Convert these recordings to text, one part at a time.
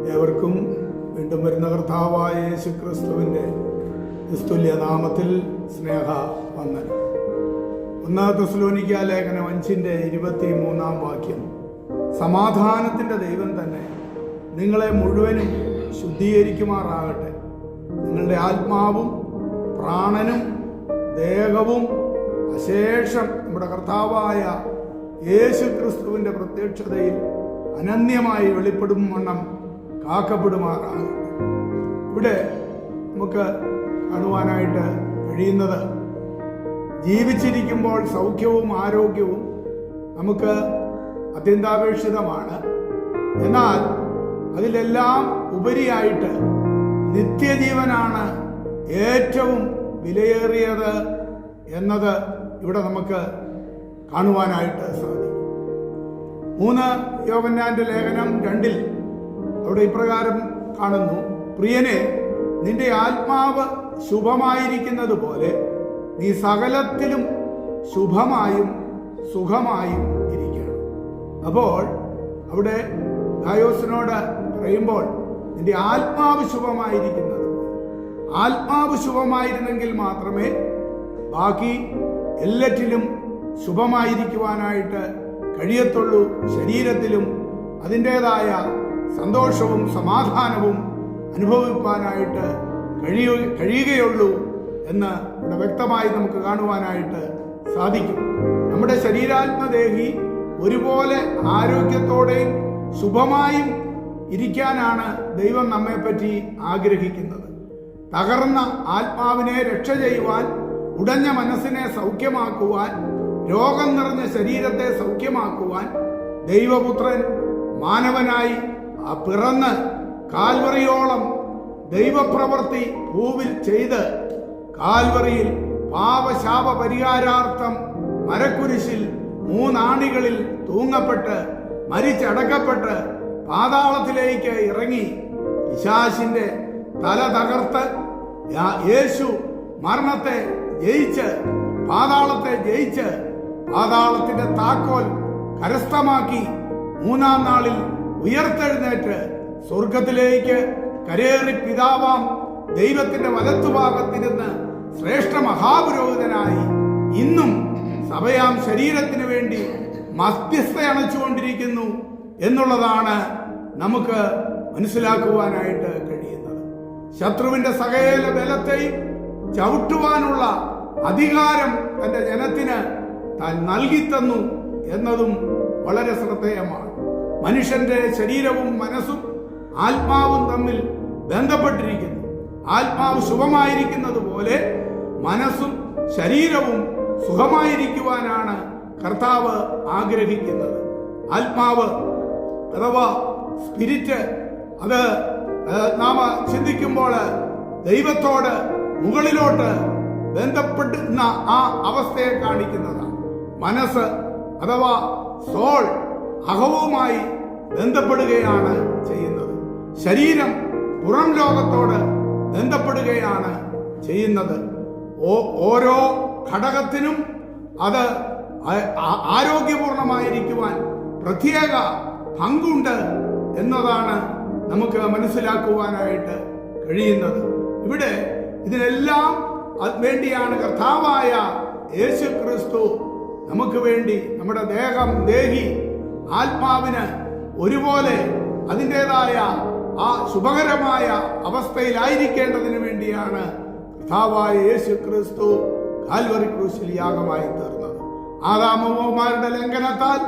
ഏവർക്കും വീണ്ടും വരുന്ന കർത്താവായ യേശു ക്രിസ്തുവിന്റെ നിസ്തുല്യ നാമത്തിൽ സ്നേഹ വന്ന ഒന്നാം തെസ്ലോനിക്ക ലേഖനം അഞ്ചിന്റെ ഇരുപത്തി മൂന്നാം വാക്യം. സമാധാനത്തിന്റെ ദൈവം തന്നെ നിങ്ങളെ മുഴുവനും ശുദ്ധീകരിക്കുമാറാകട്ടെ. നിങ്ങളുടെ ആത്മാവും പ്രാണനും ദേഹവും അശേഷം നമ്മുടെ കർത്താവായ യേശു ക്രിസ്തുവിന്റെ പ്രത്യക്ഷതയിൽ അനന്യമായി വെളിപ്പെടും വണ്ണം കാക്കപ്പെടുമാറാകട്ടെ ഇവിടെ നമുക്ക് കാണുവാനായിട്ട് കഴിയുന്നത് ജീവിച്ചിരിക്കുമ്പോൾ സൗഖ്യവും ആരോഗ്യവും നമുക്ക് അത്യന്താപേക്ഷിതമാണ്. എന്നാൽ അതിലെല്ലാം ഉപരിയായിട്ട് നിത്യജീവനാണ് ഏറ്റവും വിലയേറിയത് എന്നത് ഇവിടെ നമുക്ക് കാണുവാനായിട്ട് സാധിക്കും. മൂന്ന് യോഗന്നാന്റെ ലേഖനം രണ്ടിൽ അവിടെ ഇപ്രകാരം കാണുന്നു. പ്രിയനെ നിന്റെ ആത്മാവ് ശുഭമായിരിക്കുന്നത് പോലെ നീ സകലത്തിലും ശുഭമായും സുഖമായും ഇരിക്കണം. അപ്പോൾ അവിടെ ഗായോസിനോട് പറയുമ്പോൾ നിന്റെ ആത്മാവ് ശുഭമായിരിക്കുന്നത് ആത്മാവ് ശുഭമായിരുന്നെങ്കിൽ മാത്രമേ ബാക്കി എല്ലാറ്റിലും ശുഭമായിരിക്കുവാനായിട്ട് കഴിയത്തുള്ളൂ. ശരീരത്തിലും അതിന്റെതായ സന്തോഷവും സമാധാനവും അനുഭവിപ്പാനായിട്ട് കഴിയു കഴിയുകയുള്ളൂ എന്ന് ഇവിടെ വ്യക്തമായി നമുക്ക് കാണുവാനായിട്ട് സാധിക്കും. നമ്മുടെ ശരീരാത്മദേഹി ഒരുപോലെ ആരോഗ്യത്തോടെയും ശുഭമായും ഇരിക്കാനാണ് ദൈവം നമ്മെപ്പറ്റി ആഗ്രഹിക്കുന്നത്. തകർന്ന ആത്മാവിനെ രക്ഷ ചെയ്യുവാൻ ഉടഞ്ഞ മനസ്സിനെ സൗഖ്യമാക്കുവാൻ രോഗം നിറഞ്ഞ ശരീരത്തെ സൗഖ്യമാക്കുവാൻ ദൈവപുത്രൻ മാനവനായി ആ പിറന്ന് കാൽവറിയോളം ദൈവപ്രവൃത്തി ഭൂവിൽ ചെയ്ത് കാൽവറിയിൽ പാപശാപ പരിഹാരാർത്ഥം മരക്കുരിശിൽ മൂന്നാണികളിൽ തൂങ്ങപ്പെട്ട് മരിച്ചടക്കപ്പെട്ട് പാതാളത്തിലേക്ക് ഇറങ്ങി പിശാശിന്റെ തല തകർത്ത് യേശു മരണത്തെ ജയിച്ച് പാതാളത്തെ ജയിച്ച് പാതാളത്തിന്റെ താക്കോൽ കരസ്ഥമാക്കി മൂന്നാം നാളിൽ ഉയർത്തെഴുന്നേറ്റ് സ്വർഗത്തിലേക്ക് കരേറി പിതാവാം ദൈവത്തിന്റെ വലത്തുഭാഗത്തിരുന്ന് ശ്രേഷ്ഠ മഹാപുരോഹിതനായി ഇന്നും സഭയാം ശരീരത്തിന് വേണ്ടി മധ്യസ്ഥ അണച്ചുകൊണ്ടിരിക്കുന്നു എന്നുള്ളതാണ് നമുക്ക് മനസ്സിലാക്കുവാനായിട്ട് കഴിയുന്നത്. ശത്രുവിന്റെ സകല ബലത്തെയും ചവിട്ടുവാനുള്ള അധികാരം തന്റെ ജനത്തിന് താൻ നൽകിത്തന്നു എന്നതും വളരെ ശ്രദ്ധേയമാണ്. മനുഷ്യന്റെ ശരീരവും മനസ്സും ആത്മാവും തമ്മിൽ ബന്ധപ്പെട്ടിരിക്കുന്നു. ആത്മാവ് ശുഭമായിരിക്കുന്നത് പോലെ മനസ്സും ശരീരവും സുഖമായിരിക്കുവാനാണ് കർത്താവ് ആഗ്രഹിക്കുന്നത്. ആത്മാവ് അഥവാ സ്പിരിറ്റ് അത് നാം ചിന്തിക്കുമ്പോൾ ദൈവത്തോട് മുകളിലോട്ട് ബന്ധപ്പെടുന്ന ആ അവസ്ഥയെ കാണിക്കുന്നതാണ്. മനസ്സ് അഥവാ സോൾ അഹവുമായി ബന്ധപ്പെടുകയാണ് ചെയ്യുന്നത്. ശരീരം പുറം ലോകത്തോട് ബന്ധപ്പെടുകയാണ് ചെയ്യുന്നത്. ഓരോ ഘടകത്തിനും അത് ആരോഗ്യപൂർണമായിരിക്കുവാൻ പ്രത്യേക പങ്കുണ്ട് എന്നതാണ് നമുക്ക് മനസ്സിലാക്കുവാനായിട്ട് കഴിയുന്നത്. ഇവിടെ ഇതിനെല്ലാം വേണ്ടിയാണ് കർത്താവായ യേശു ക്രിസ്തു നമുക്ക് വേണ്ടി നമ്മുടെ ദേഹം ദേഹി ആത്മാവിന് ഒരുപോലെ അതിന്റെതായ ആ ശുഭകരമായ അവസ്ഥയിലായിരിക്കേണ്ടതിന് വേണ്ടിയാണ് കർത്താവായ യേശു ക്രിസ്തു കാൽവറി ക്രൂശിൽ യാഗമായി തീർന്നത്. ആദാമോമാരുടെ ലംഘനത്താൽ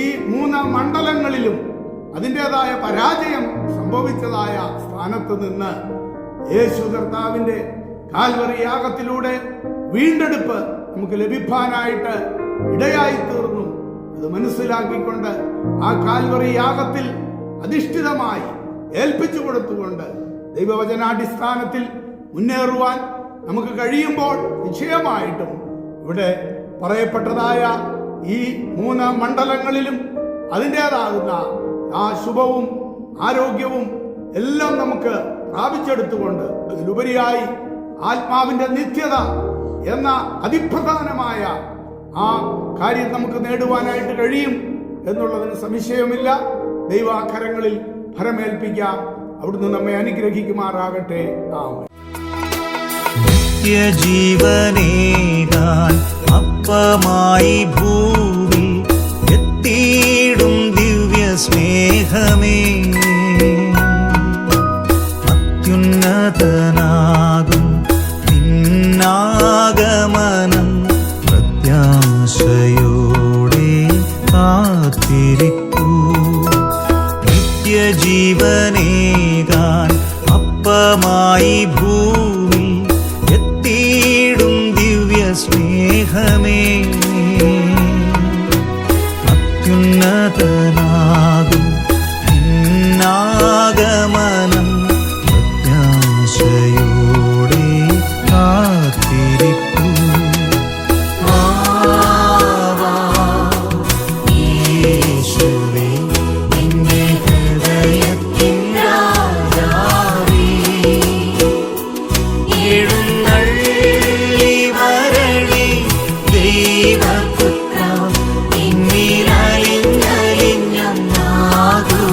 ഈ മൂന്ന് മണ്ഡലങ്ങളിലും അതിന്റെതായ പരാജയം സംഭവിച്ചതായ സ്ഥാനത്ത് നിന്ന് യേശു കർത്താവിന്റെ കാൽവറി യാഗത്തിലൂടെ വീണ്ടെടുപ്പ് നമുക്ക് ലഭിക്കാനായിട്ട് ഇടയായി തീർന്നു. അത് മനസ്സിലാക്കിക്കൊണ്ട് ആ കാൽവറി യാഗത്തിൽ അധിഷ്ഠിതമായി ഏൽപ്പിച്ചു കൊടുത്തുകൊണ്ട് ദൈവവചനാടിസ്ഥാനത്തിൽ മുന്നേറുവാൻ നമുക്ക് കഴിയുമ്പോൾ നിശ്ചയമായിട്ടും ഇവിടെ പറയപ്പെട്ടതായ ഈ മൂന്ന് മണ്ഡലങ്ങളിലും അതിന്റെതാകുന്ന ആ ശുഭവും ആരോഗ്യവും എല്ലാം നമുക്ക് പ്രാപിച്ചെടുത്തുകൊണ്ട് അതിലുപരിയായി ആത്മാവിന്റെ നിത്യത എന്ന അതിപ്രധാനമായ ആ കാര്യം നമുക്ക് നേടുവാനായിട്ട് കഴിയും എന്നുള്ളതിന് സംശയമില്ല ദൈവാക്കരങ്ങളിൽ ഫലമേൽപ്പിക്കാം അവിടുന്ന് നമ്മെ അനുഗ്രഹിക്കുമാറാകട്ടെ. ആമേൻ. ജീവനേതാൻ അപ്പമായി ഭൂവിൽ നിത്യജീവനേകാൻ അപ്പമായി Adı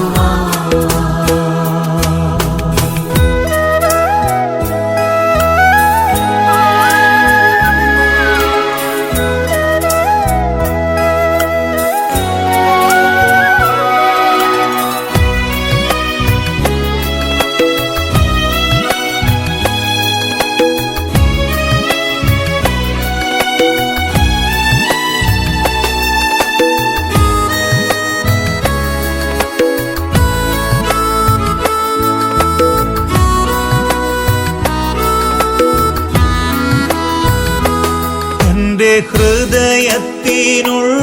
എന്റെ